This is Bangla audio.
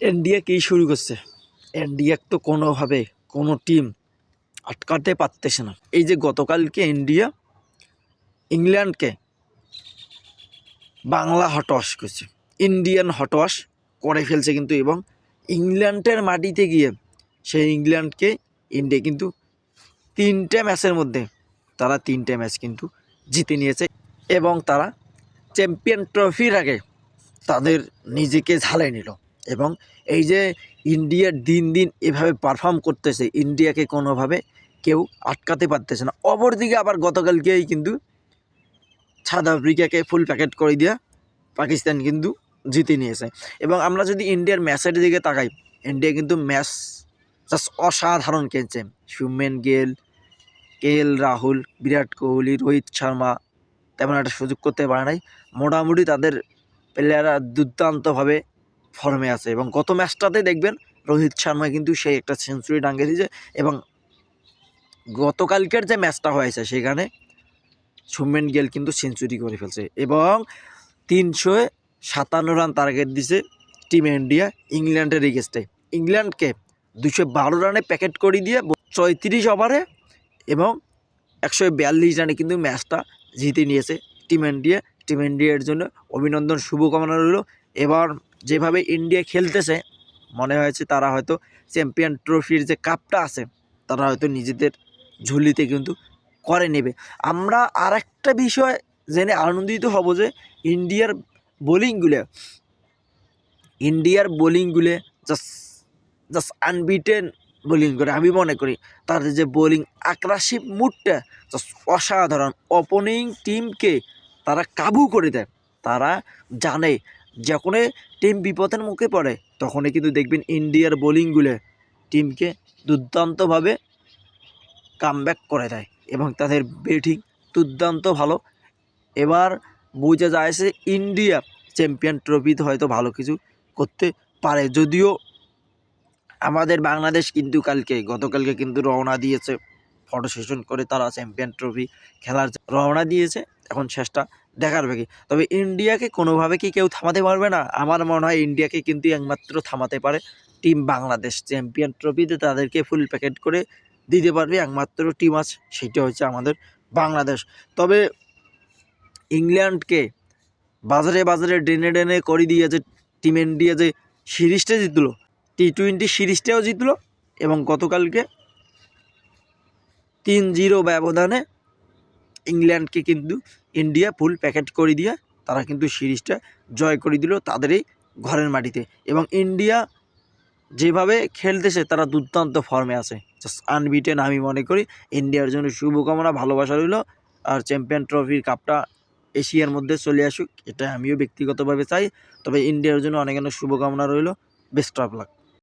ইন্ডিয়া কী শুরু করছে? ইন্ডিয়া তো কোনোভাবে কোনো টিম আটকাতে পারতেছে না। এই যে গতকালকে ইন্ডিয়া ইংল্যান্ডকে বাংলা হটওয়াশ করছে। ইন্ডিয়ান হটওয়াশ করে ফেলছে কিন্তু এবং ইংল্যান্ডের মাটিতে গিয়ে সেই ইংল্যান্ডকে, ইন্ডিয়া কিন্তু তিনটে ম্যাচের মধ্যে তারা তিনটে ম্যাচ কিন্তু জিতে নিয়েছে এবং তারা চ্যাম্পিয়ন ট্রফির আগে তাদের নিজেকে ঝালাই নিল। এবং এই যে ইন্ডিয়ার দিন দিন এভাবে পারফর্ম করতেছে ইন্ডিয়াকে কোনোভাবে কেউ আটকাতে পারতেছে না। অপরদিকে আবার গতকালকেই কিন্তু সাউথ আফ্রিকাকে ফুল প্যাকেট করে দিয়া পাকিস্তান কিন্তু জিতে নিয়েছে। এবং আমরা যদি ইন্ডিয়ার ম্যাচের দিকে তাকাই ইন্ডিয়া কিন্তু ম্যাচ জাস্ট অসাধারণ খেলছে। সুমেন গেল কে রাহুল বিরাট কোহলি, রোহিত শর্মা তেমন একটা সুযোগ করতে পারে নাই। মোটামুটি তাদের প্লেয়াররা দুর্দান্তভাবে ফর্মে আছে এবং গত ম্যাচটাতে দেখবেন রোহিত শর্মা কিন্তু সেই একটা সেঞ্চুরি ডাঙ্গে দিয়েছে এবং গতকালকের যে ম্যাচটা হয়েছে সেখানে সুমেন গেল কিন্তু সেঞ্চুরি করে ফেলছে এবং তিনশো সাতান্ন রান টার্গেট দিছে টিম ইন্ডিয়া ইংল্যান্ডের এগেস্টে ইংল্যান্ডকে দুশো বারো রানে প্যাকেট করে দিয়ে ছয়ত্রিশ ওভারে এবং একশো বিয়াল্লিশ রানে কিন্তু ম্যাচটা জিতে নিয়েছে টিম ইন্ডিয়া টিম ইন্ডিয়ার জন্য অভিনন্দন, শুভকামনা রইল। এবার যেভাবে ইন্ডিয়া খেলতেছে, মনে হয়েছে তারা হয়তো চ্যাম্পিয়ন ট্রফির যে কাপটা আছে, তারা হয়তো নিজেদের ঝুলিতে কিন্তু করে নেবে। আমরা আর একটা বিষয় জেনে আনন্দিত হব যে ইন্ডিয়ার বোলিংগুলো ইন্ডিয়ার বোলিংগুলো জাস্ট জাস্ট আনবিটেন বোলিং করে, আমি মনে করি তাদের যে বোলিং আগ্রাসিভ মুডটা জাস্ট অসাধারণ। ওপেনিং টিমকে তারা কাবু করে দেয়, তারা জানে যখনই টিম বিপদের মুখে পড়ে, তখনই কিন্তু দেখবেন ইন্ডিয়ার বোলিংগুলো টিমকে দুর্দান্তভাবে কামব্যাক করে দেয় এবং তাদের ব্যাটিং দুর্দান্ত ভালো। এবার বোঝা যায় যে ইন্ডিয়া চ্যাম্পিয়ন ট্রফিতে হয়তো ভালো কিছু করতে পারে। যদিও আমাদের বাংলাদেশ কিন্তু কালকে, গতকালকে কিন্তু রওনা দিয়েছে। ফটো সেশন করে তারা চ্যাম্পিয়ন ট্রফি খেলার রওনা দিয়েছে। এখন শেষটা দেখার বাকি তবে ইন্ডিয়াকে কোনোভাবে কি কেউ থামাতে পারবে না? আমার মনে হয় ইন্ডিয়াকে কিন্তু একমাত্র থামাতে পারে টিম বাংলাদেশ। চ্যাম্পিয়ন ট্রফিতে তাদেরকে ফুল প্যাকেট করে দিতে পারবে একমাত্র টিম আছে, সেটা হচ্ছে আমাদের বাংলাদেশ। তবে ইংল্যান্ডকে বাজারে বাজারে ডেনে ডেনে করে দিয়েছে টিম ইন্ডিয়া যে সিরিজটা জিতলো টি টোয়েন্টি সিরিজটাও জিতলো এবং গতকালকে তিন জিরো ব্যবধানে ইংল্যান্ডকে কিন্তু ইন্ডিয়া ফুল প্যাকেট করে দিয়ে তারা কিন্তু সিরিজটা জয় করে দিল তাদেরই ঘরের মাটিতে। এবং ইন্ডিয়া যেভাবে খেলতেছে, তারা দুর্দান্ত ফর্মে আছে। জাস্ট আনবিটেন আমি মনে করি ইন্ডিয়ার জন্য শুভকামনা, ভালোবাসা রইল। আর চ্যাম্পিয়ন ট্রফির কাপটা এশিয়ার মধ্যে চলে আসুক, এটা আমিও ব্যক্তিগতভাবে চাই। তবে ইন্ডিয়ার জন্য অনেক অনেক শুভকামনা রইল। Best of luck